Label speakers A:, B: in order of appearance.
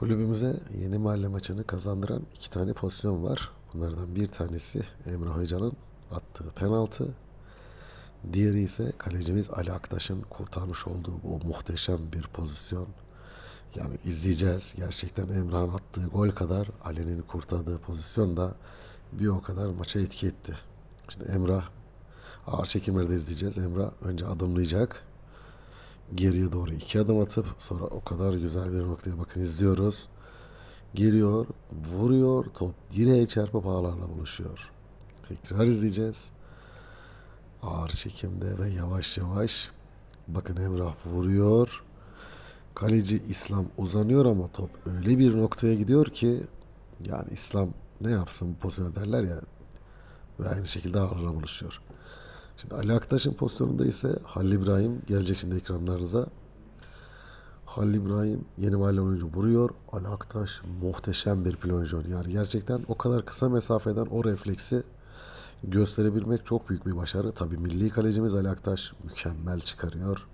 A: Kulübümüze yeni mahalle maçını kazandıran iki tane pozisyon var. Bunlardan bir tanesi Emre Hoca'nın attığı penaltı. Diğeri ise kalecimiz Ali Aktaş'ın kurtarmış olduğu o muhteşem bir pozisyon. Yani izleyeceğiz. Gerçekten Emrah'ın attığı gol kadar Ali'nin kurtardığı pozisyon da bir o kadar maça etki etti. Şimdi Emrah ağır çekimlerde izleyeceğiz. Emrah önce adımlayacak. Geriye doğru iki adım atıp sonra o kadar güzel bir noktaya bakın izliyoruz. Giriyor, vuruyor, top direğe çarpıp ağlarla buluşuyor. Tekrar izleyeceğiz. Ağır çekimde ve yavaş yavaş bakın Emrah vuruyor. Kaleci İslam uzanıyor ama top öyle bir noktaya gidiyor ki yani İslam ne yapsın bu pozisyona derler ya ve aynı şekilde ağlarla buluşuyor. Şimdi Ali Aktaş'ın pozisyonunda ise Halil İbrahim gelecek şimdi ekranlarınıza. Halil İbrahim yeni mahalle oyuncu vuruyor. Ali Aktaş muhteşem bir plonjör. Yani gerçekten o kadar kısa mesafeden o refleksi gösterebilmek çok büyük bir başarı. Tabii milli kalecimiz Ali Aktaş mükemmel çıkarıyor.